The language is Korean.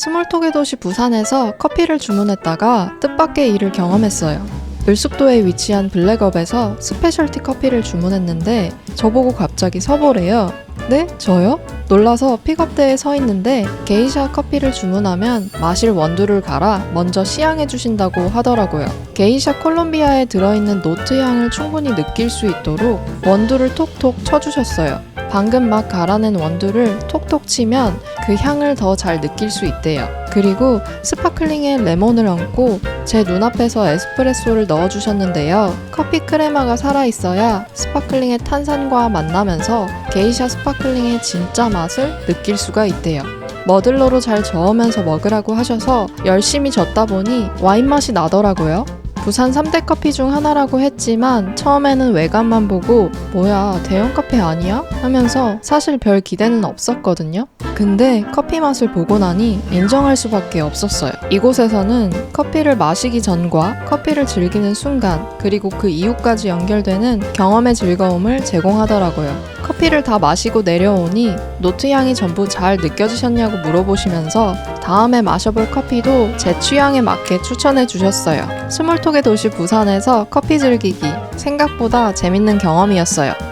스몰톡의 도시 부산에서 커피를 주문했다가 뜻밖의 일을 경험했어요. 을숙도에 위치한 블랙업에서 스페셜티 커피를 주문했는데 저보고 갑자기 서보래요. 네? 저요? 놀라서 픽업대에 서 있는데 게이샤 커피를 주문하면 마실 원두를 갈아 먼저 시향해 주신다고 하더라고요. 게이샤 콜롬비아에 들어있는 노트 향을 충분히 느낄 수 있도록 원두를 톡톡 쳐주셨어요. 방금 막 갈아낸 원두를 톡톡 치면 그 향을 더 잘 느낄 수 있대요. 그리고 스파클링에 레몬을 얹고 제 눈앞에서 에스프레소를 넣어주셨는데요. 커피 크레마가 살아있어야 스파클링의 탄산과 만나면서 게이샤 스파클링의 진짜 맛을 느낄 수가 있대요. 머들러로 잘 저으면서 먹으라고 하셔서 열심히 젓다 보니 와인 맛이 나더라고요. 부산 3대 커피 중 하나라고 했지만 처음에는 외관만 보고 뭐야 대형 카페 아니야? 하면서 사실 별 기대는 없었거든요. 근데 커피 맛을 보고 나니 인정할 수밖에 없었어요. 이곳에서는 커피를 마시기 전과 커피를 즐기는 순간 그리고 그 이후까지 연결되는 경험의 즐거움을 제공하더라고요. 커피를 다 마시고 내려오니 노트 향이 전부 잘 느껴지셨냐고 물어보시면서 다음에 마셔볼 커피도 제 취향에 맞게 추천해 주셨어요. 스몰톡 의 도시 부산에서 커피 즐기기 생각보다 재밌는 경험이었어요.